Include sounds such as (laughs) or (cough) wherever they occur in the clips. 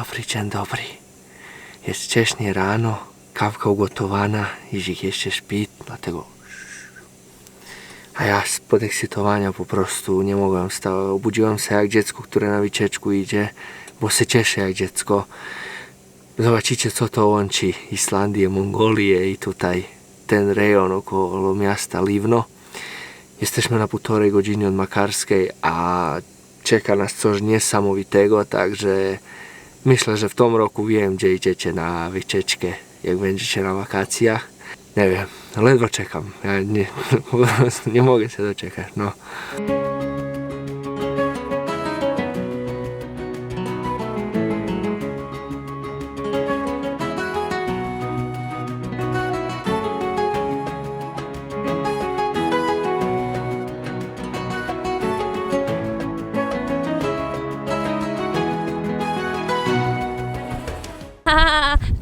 dobry, dzień dobry. Jest wcześnie rano, kawka ugotowana, Izik jeszcze śpi, dlatego... A ja z podekscytowania po prostu nie mogłem wstać. Obudziłem się jak dziecko, które na wycieczku idzie, bo się cieszę jak dziecko. Zobaczycie co to łączy Islandię, Mongolię i tutaj ten rejon około miasta Livno. Jesteśmy na półtorej godziny od Makarskiej, a czeka nas coś niesamowitego, także myślę, że w tym roku wiem, gdzie idziecie na wycieczkę, jak będziecie na wakacjach. Nie wiem, ledwo czekam. Ja nie, (laughs) nie mogę się doczekać, no.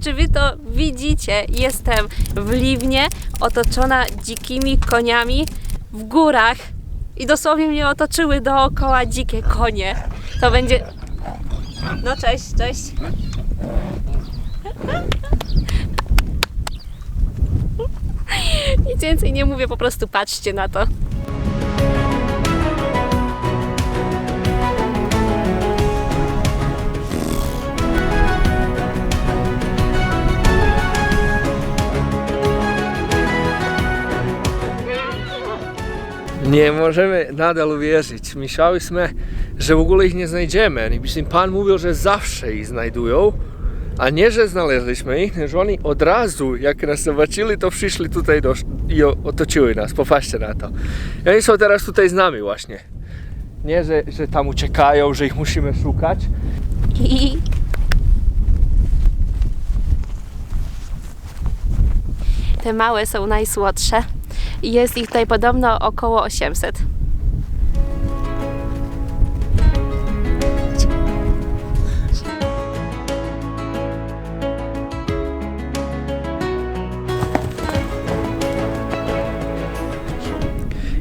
Czy wy to widzicie? Jestem w Liwnie, otoczona dzikimi koniami w górach i dosłownie mnie otoczyły dookoła dzikie konie. To będzie... No cześć, cześć. (laughs) Nic więcej nie mówię, po prostu patrzcie na to. Nie możemy nadal uwierzyć. Myślałyśmy, że w ogóle ich nie znajdziemy. I Pan mówił, że zawsze ich znajdują. A nie, że znaleźliśmy ich, że oni od razu, jak nas zobaczyli, to przyszli tutaj do, i otoczyły nas. Popatrzcie na to. I oni są teraz tutaj z nami właśnie. Nie, że, że tam uciekają, że ich musimy szukać. Te małe są najsłodsze. Jest ich tutaj podobno około 800.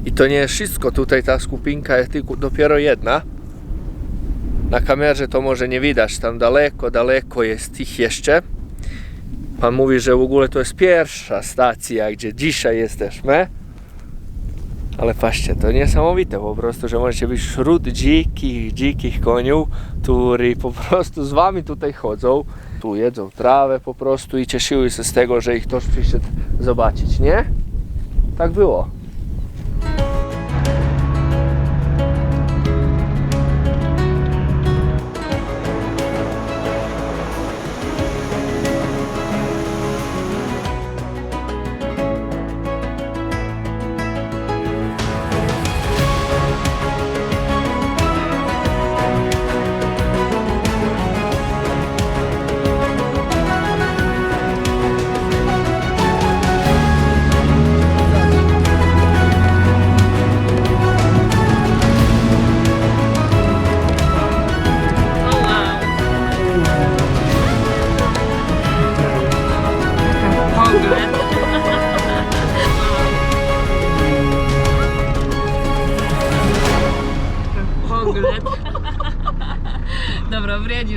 I to nie jest wszystko. Tutaj ta skupinka jest tylko dopiero jedna. Na kamerze to może nie widać. Tam daleko, daleko jest ich jeszcze. Pan mówi, że w ogóle to jest pierwsza stacja, gdzie dzisiaj jesteśmy. Ale patrzcie, to niesamowite po prostu, że możecie być wśród dzikich, dzikich koniów, którzy po prostu z wami tutaj chodzą. Tu jedzą trawę po prostu i cieszyły się z tego, że ich ktoś przyszedł zobaczyć, nie? Tak było.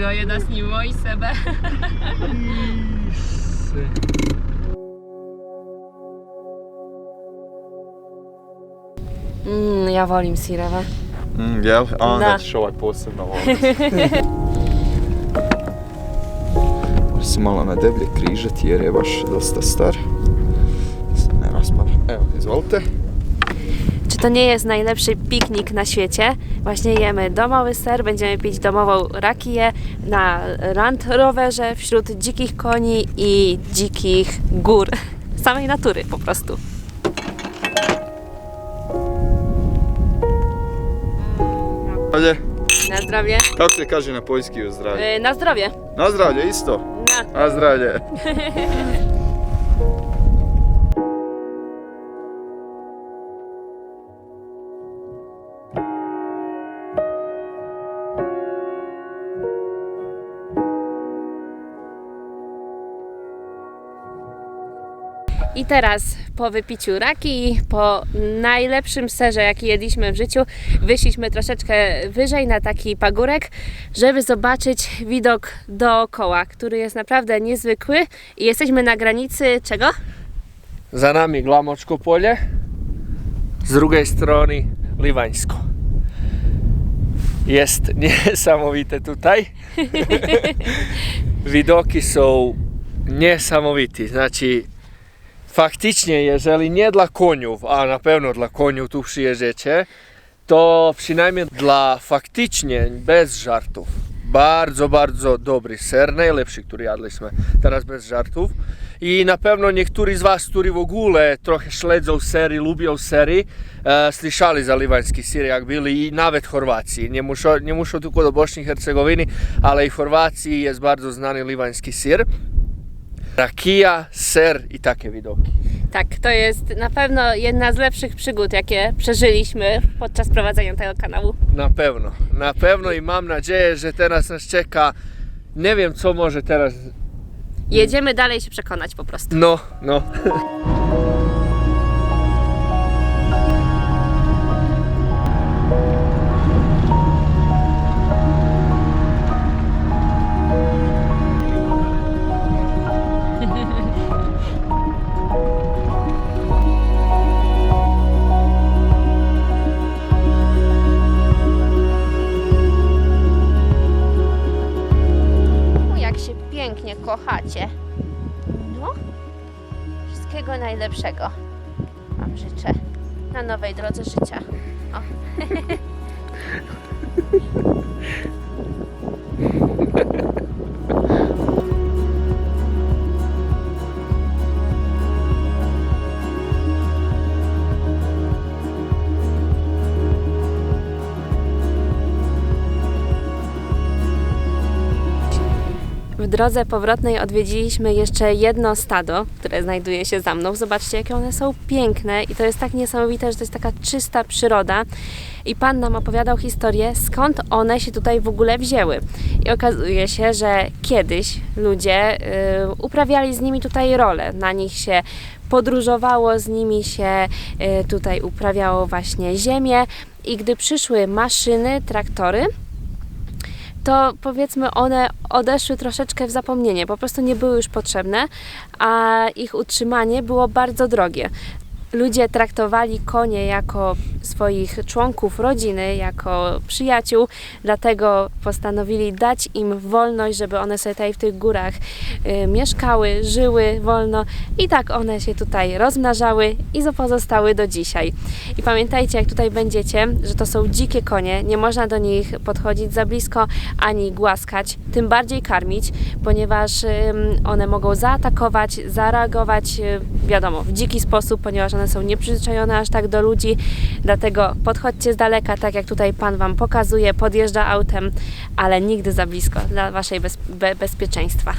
Dobro, vrijedilo je da snimo i sebe. (laughs) Mm, ja volim sireve. Mm, jel? A onda Da. ćeš ovaj posebno voliti. (laughs) Može se malo na deblje križati jer je baš dosta star. Se ne raspala. Evo, izvolite. To nie jest najlepszy piknik na świecie? Właśnie jemy domowy ser, będziemy pić domową rakiję na Land Roverze wśród dzikich koni i dzikich gór. (laughs) Samej natury po prostu. Zdravlje. Na zdrowie. Kako se kaže na poljski u zdravlje? E, Na zdrowie. Na zdravlje isto. Na. Na zdravlje. (laughs) I teraz po wypiciu raki, po najlepszym serze, jaki jedliśmy w życiu, wyszliśmy troszeczkę wyżej na taki pagórek, żeby zobaczyć widok dookoła, który jest naprawdę niezwykły. I jesteśmy na granicy czego? Za nami Glamočko polje, z drugiej strony Livaňsko. Jest (laughs) niesamowite tutaj. (laughs) Widoki są niesamowite. Znači, faktycznie, jeżeli nie dla koniów, a na pewno dla koniów tu przyjeżdżacie, to przynajmniej dla faktycznie, bez żartów, bardzo, bardzo dobry ser, najlepszy, który jadliśmy, teraz bez żartów. I na pewno niektórzy z Was, którzy w ogóle trochę śledzą serii, lubią serii, e, słyszeli za livański ser, jak byli i nawet Chorwacji. Nie muszą, nie muszą tylko do Bośni i Hercegoviny, ale i w Chorwacji jest bardzo znany livański ser. Rakija, ser i takie widoki. Tak, to jest na pewno jedna z lepszych przygód, jakie przeżyliśmy podczas prowadzenia tego kanału. Na pewno, na pewno i mam nadzieję, że teraz nas czeka. Nie wiem, co może teraz. Jedziemy dalej się przekonać po prostu. No, no. Wszystkiego drodze powrotnej odwiedziliśmy jeszcze jedno stado, które znajduje się za mną. Zobaczcie, jakie one są piękne i to jest tak niesamowite, że to jest taka czysta przyroda. I Pan nam opowiadał historię, skąd one się tutaj w ogóle wzięły. I okazuje się, że kiedyś ludzie y, uprawiali z nimi tutaj rolę. Na nich się podróżowało, z nimi się y, tutaj uprawiało właśnie ziemię. I gdy przyszły maszyny, traktory, to powiedzmy one odeszły troszeczkę w zapomnienie, po prostu nie były już potrzebne, a ich utrzymanie było bardzo drogie. Ludzie traktowali konie jako swoich członków rodziny, jako przyjaciół, dlatego postanowili dać im wolność, żeby one sobie tutaj w tych górach y, mieszkały, żyły wolno i tak one się tutaj rozmnażały i pozostały do dzisiaj. I pamiętajcie, jak tutaj będziecie, że to są dzikie konie, nie można do nich podchodzić za blisko ani głaskać, tym bardziej karmić, ponieważ ym, one mogą zaatakować, zareagować, y, wiadomo, w dziki sposób, ponieważ one są nieprzyzwyczajone aż tak do ludzi, dlatego podchodźcie z daleka, tak jak tutaj Pan Wam pokazuje, podjeżdża autem, ale nigdy za blisko, dla Waszej bez, be, bezpieczeństwa.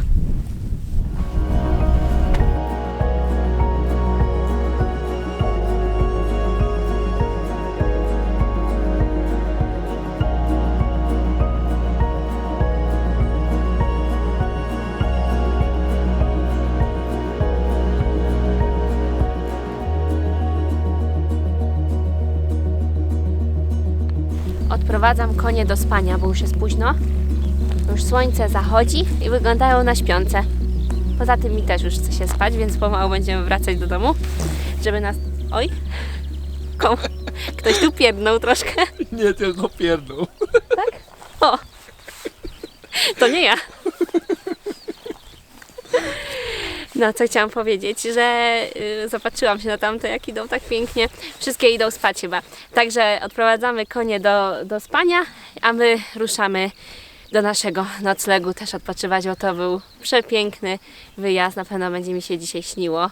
Odprowadzam konie do spania, bo już jest późno. Już słońce zachodzi i wyglądają na śpiące. Poza tym mi też już chce się spać, więc pomału będziemy wracać do domu, żeby nas... Oj! Ktoś tu pierdnął troszkę. Nie tylko pierdol. O! To nie ja. No, co chciałam powiedzieć, że y, zobaczyłam się na tamte, jak idą tak pięknie. Wszystkie idą spać chyba. Także odprowadzamy konie do, do spania, a my ruszamy do naszego noclegu też odpoczywać, bo to był przepiękny wyjazd. Na pewno będzie mi się dzisiaj śniło.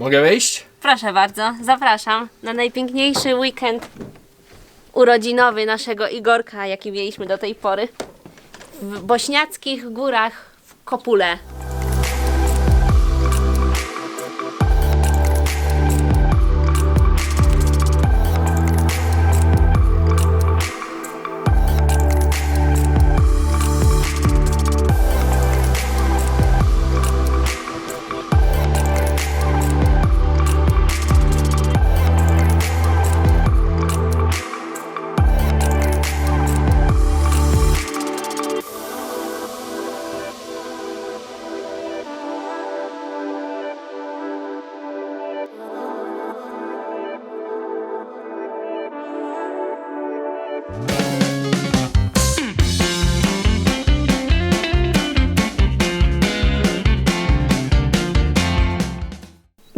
Mogę wejść? Proszę bardzo, zapraszam na najpiękniejszy weekend urodzinowy naszego Igorka, jaki mieliśmy do tej pory. W bośniackich górach w Kopule.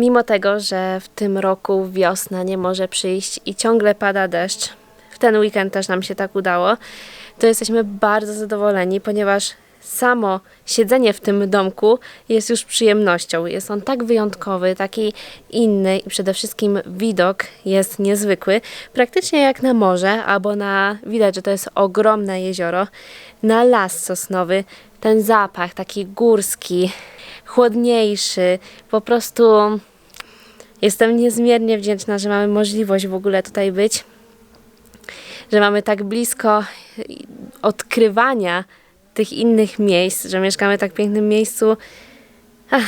Mimo tego, że w tym roku wiosna nie może przyjść i ciągle pada deszcz, w ten weekend też nam się tak udało, to jesteśmy bardzo zadowoleni, ponieważ samo siedzenie w tym domku jest już przyjemnością. Jest on tak wyjątkowy, taki inny i przede wszystkim widok jest niezwykły. Praktycznie jak na morze, albo na, widać, że to jest ogromne jezioro, na las sosnowy, ten zapach taki górski, chłodniejszy, po prostu jestem niezmiernie wdzięczna, że mamy możliwość w ogóle tutaj być, że mamy tak blisko odkrywania tych innych miejsc, że mieszkamy w tak pięknym miejscu. Ach,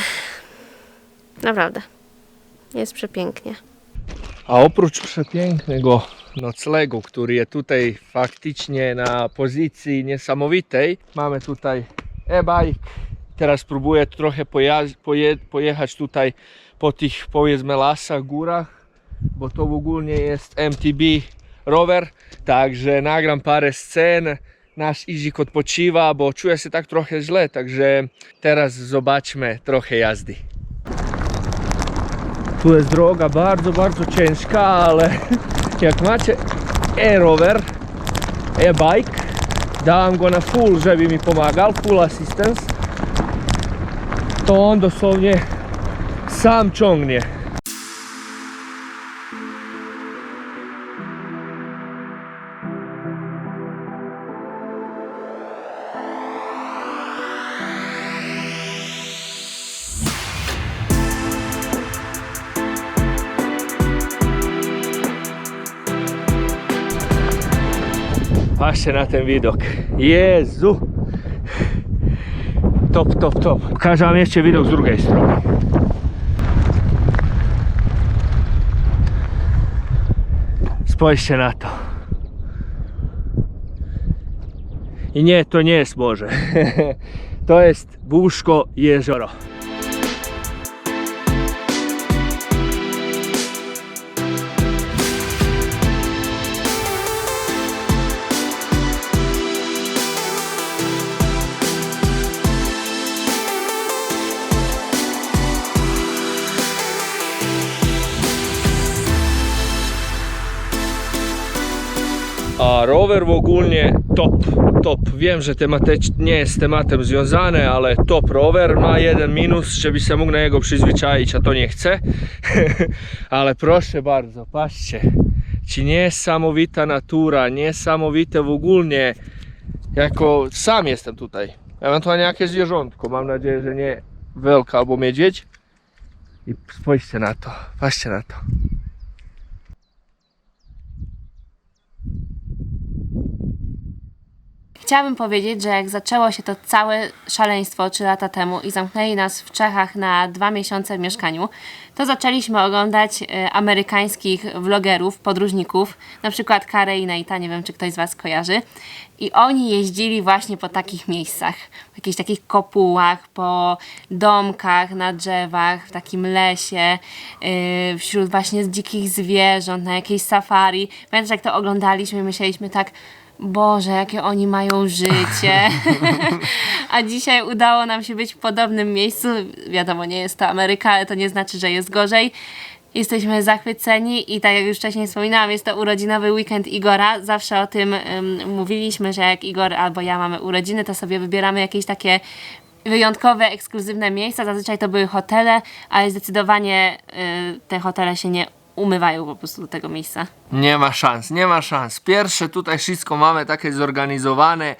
naprawdę. Jest przepięknie. A oprócz przepięknego noclegu, który jest tutaj faktycznie na pozycji niesamowitej, mamy tutaj e-bike. Teraz próbuję trochę poje- pojechać tutaj po tych powiedzmy lasach, górach, bo to ogólnie jest MTB rower, także nagram parę scen. Nasz Izik odpoczywa, bo czuje się tak trochę źle, także teraz zobaczmy trochę jazdy. Tu jest droga bardzo, bardzo ciężka, ale (laughs) jak macie e-rower, e-bike, dałem go na full, żeby mi pomagał, full assistance, to on dosłownie sam ciągnie. Patrzcie na ten widok. Jezu! Top, top, top. Pokażę wam jeszcze widok z drugiej strony. Spójrzcie na to. I nie, to nie jest morze. (laughs) To jest Buszko jezioro. A rower ogólnie top, top. Wiem, że tematycz nie jest tematem związany, ale top rower ma jeden minus, żeby się mógł na niego przyzwyczaić, a to nie chcę. (laughs) ale proszę bardzo, patrzcie. Ci niesamowita natura, niesamowite w ogóle. Jako sam jestem tutaj. Ewentualnie jakieś zwierzątko. Mam nadzieję, że nie welka albo miedźwiedź. I spójrzcie na to, patrzcie na to. Chciałabym powiedzieć, że jak zaczęło się to całe szaleństwo 3 lata temu i zamknęli nas w Czechach na dwa miesiące w mieszkaniu, to zaczęliśmy oglądać e, amerykańskich vlogerów, podróżników, na przykład Karę i Nate'a, nie wiem czy ktoś z Was kojarzy. I oni jeździli właśnie po takich miejscach, w jakichś takich kopułach, po domkach, na drzewach, w takim lesie, yy, wśród właśnie dzikich zwierząt, na jakiejś safari. Pamiętasz jak to oglądaliśmy myśleliśmy tak, Boże, jakie oni mają życie. (laughs) A dzisiaj udało nam się być w podobnym miejscu. Wiadomo, nie jest to Ameryka, ale to nie znaczy, że jest gorzej. Jesteśmy zachwyceni i tak jak już wcześniej wspominałam, jest to urodzinowy weekend Igora. Zawsze o tym ym, mówiliśmy, że jak Igor albo ja mamy urodziny, to sobie wybieramy jakieś takie wyjątkowe, ekskluzywne miejsca. Zazwyczaj to były hotele, ale zdecydowanie y, te hotele się nie umywają po prostu do tego miejsca. Nie ma szans, nie ma szans. Pierwsze tutaj wszystko mamy takie zorganizowane.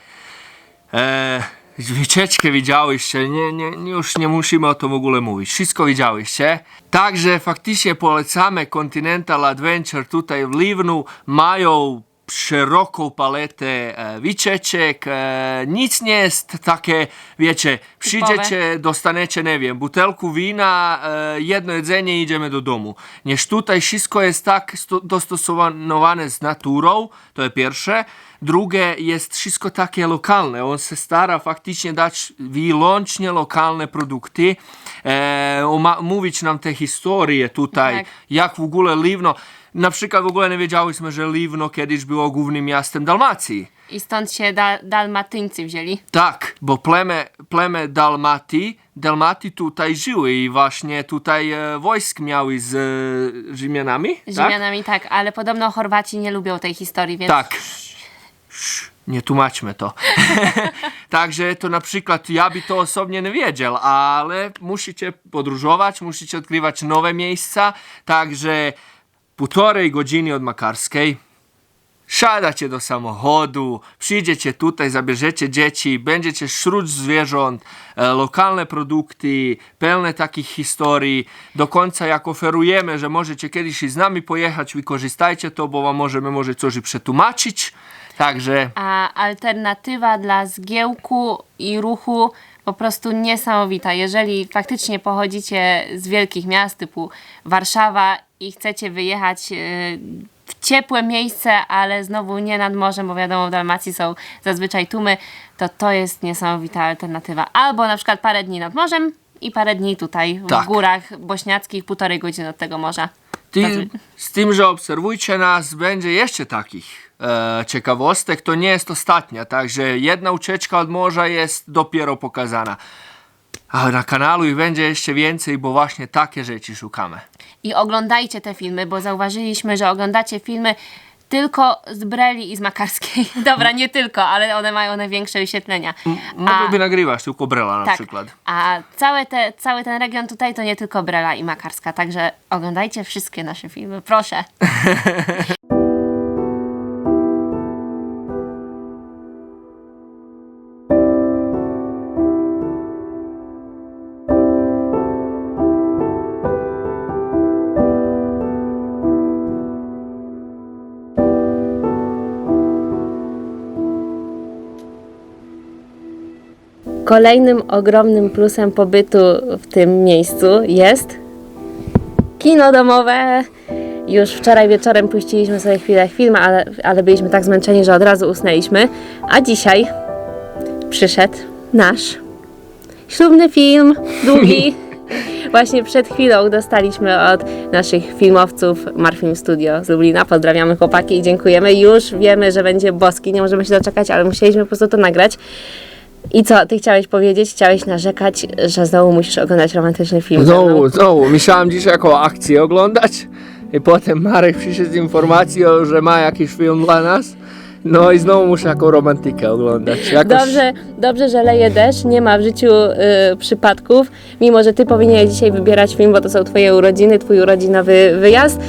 E, wycieczkę widziałyście, nie, nie, już nie musimy o tym w ogóle mówić. Wszystko widziałyście. Także faktycznie polecamy Continental Adventure tutaj w Livnu. Mają szeroką paletę e, wycieczek. E, nic nie jest takie, wiecie, przyjdziecie, dostanecie, nie wiem, butelku wina, e, jedno jedzenie i idziemy do domu. Niż tutaj wszystko jest tak sto- dostosowane z naturą, to jest pierwsze. Drugie jest wszystko takie lokalne. On się stara faktycznie dać wyłącznie lokalne produkty, e, oma- mówić nam te historie tutaj, Tak. jak w ogóle Livno. Na przykład w ogóle nie wiedziałyśmy, że Livno kiedyś było głównym miastem Dalmacji. I stąd się da, dalmatyńcy wzięli. Tak, bo pleme, pleme Dalmatii, Dalmatii tutaj żyły i właśnie tutaj e, wojsk miały z e, Rzymianami. tak? Rzymianami tak, ale podobno Chorwaci nie lubią tej historii, więc Tak. Sz, Nie tłumaczmy to. (laughs) Także to na przykład ja by to osobnie nie wiedział, ale musicie podróżować, musicie odkrywać nowe miejsca. Także półtorej godziny od Makarskiej. Siadacie do samochodu, przyjdziecie tutaj, zabierzecie dzieci, będziecie wśród zwierząt, e, lokalne produkty, pełne takich historii. Do końca jak oferujemy, że możecie kiedyś i z nami pojechać, wykorzystajcie to, bo wam możemy może coś przetłumaczyć. Także a alternatywa dla zgiełku i ruchu po prostu niesamowita. Jeżeli faktycznie pochodzicie z wielkich miast typu Warszawa i chcecie wyjechać e, w ciepłe miejsce, ale znowu nie nad morzem, bo wiadomo w Dalmacji są zazwyczaj tłumy, to to jest niesamowita alternatywa. Albo na przykład parę dni nad morzem i parę dni tutaj w Tak. górach bośniackich, półtorej godziny od tego morza. ty, z tym, że obserwujcie nas, będzie jeszcze takich e, ciekawostek. To nie jest ostatnia, także jedna ucieczka od morza jest dopiero pokazana. A na kanalu ich będzie jeszcze więcej, bo właśnie takie rzeczy szukamy. I oglądajcie te filmy, bo zauważyliśmy, że oglądacie filmy tylko z Breli i z Makarskiej. (laughs) Dobra, nie tylko, ale one mają największe wyświetlenia. Mogłoby nagrywać tylko Brela na tak, przykład. a całe te, cały ten region tutaj to nie tylko Brela i Makarska, także oglądajcie wszystkie nasze filmy, proszę. (laughs) Kolejnym ogromnym plusem pobytu w tym miejscu jest kino domowe. Już wczoraj wieczorem puściliśmy sobie chwilę film, ale, ale byliśmy tak zmęczeni, że od razu usnęliśmy. A dzisiaj przyszedł nasz ślubny film, długi. (laughs) Właśnie przed chwilą dostaliśmy od naszych filmowców Marfilm Studio z Lublina. Pozdrawiamy chłopaki i dziękujemy. Już wiemy, że będzie boski, nie możemy się doczekać, ale musieliśmy po prostu to nagrać. I co, ty chciałeś powiedzieć? Chciałeś narzekać, że znowu musisz oglądać romantyczny film. Znowu, znowu, myślałem dziś jako akcję oglądać i potem Marek przyszedł z informacją, że ma jakiś film dla nas. No i znowu muszę jako romantykę oglądać. Jakoś... Dobrze, dobrze, że leje deszcz, nie ma w życiu y, przypadków, mimo że ty powinieneś dzisiaj wybierać film, bo to są twoje urodziny, twój urodzinowy wyjazd.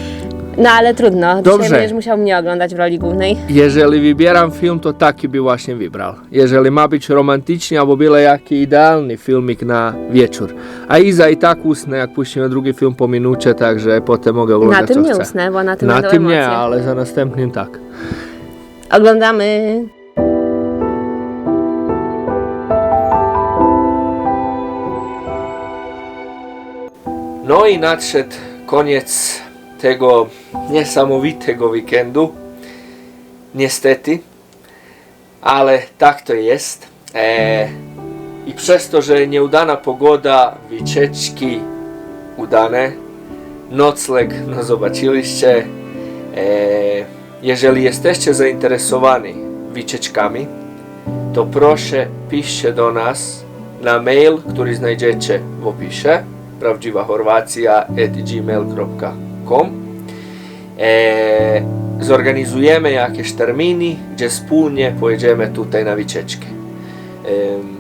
No ale trudno, Dobrze. dzisiaj będziesz musiał mnie oglądać w roli głównej. Jeżeli wybieram film, to taki by właśnie wybrał. Jeżeli ma być romantyczny albo byle jaki idealny filmik na wieczór. A Iza i tak usnę, jak puścimy drugi film po minucie, także potem mogę oglądać Na tym co nie chcę. usnę, bo na tym Na będą tym emocje. nie, ale za następnym tak. Oglądamy. No i nadszedł koniec tego niesamowitego weekendu. Niestety, ale tak to jest. E, I przez to, że nieudana pogoda, wycieczki udane, nocleg, no zobaczyliście. E, jeżeli jesteście zainteresowani wycieczkami, to proszę piszcie do nas na mail, który znajdziecie w opisie prawdziwa E, Zorganizujemy jakieś terminy, gdzie wspólnie pojedziemy tutaj na wycieczkę. Em,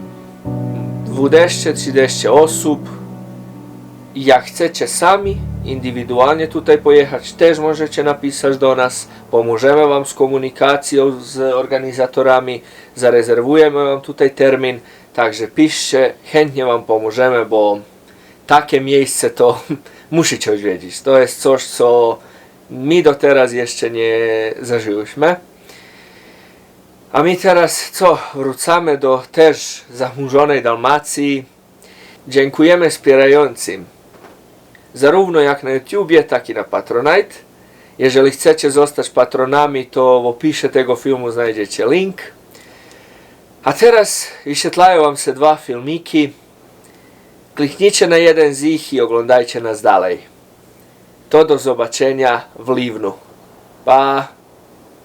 20-30 osób. Jak chcecie sami, indywidualnie tutaj pojechać, też możecie napisać do nas. Pomożemy Wam z komunikacją z organizatorami, zarezerwujemy Wam tutaj termin. Także piszcie, chętnie Wam pomożemy, bo takie miejsce to musicie odwiedzić. To jest coś, co my do teraz jeszcze nie zażyłyśmy. A my teraz co? Wracamy do też zachmurzonej Dalmacji. Dziękujemy wspierającym. Zarówno jak na YouTubie, tak i na Patronite. Jeżeli chcecie zostać patronami, to w opisie tego filmu znajdziecie link. A teraz wyświetlają Wam się dwa filmiki. Kliknijcie na jeden z nich i oglądajcie nas dalej. To do zobaczenia w Livnu. Pa!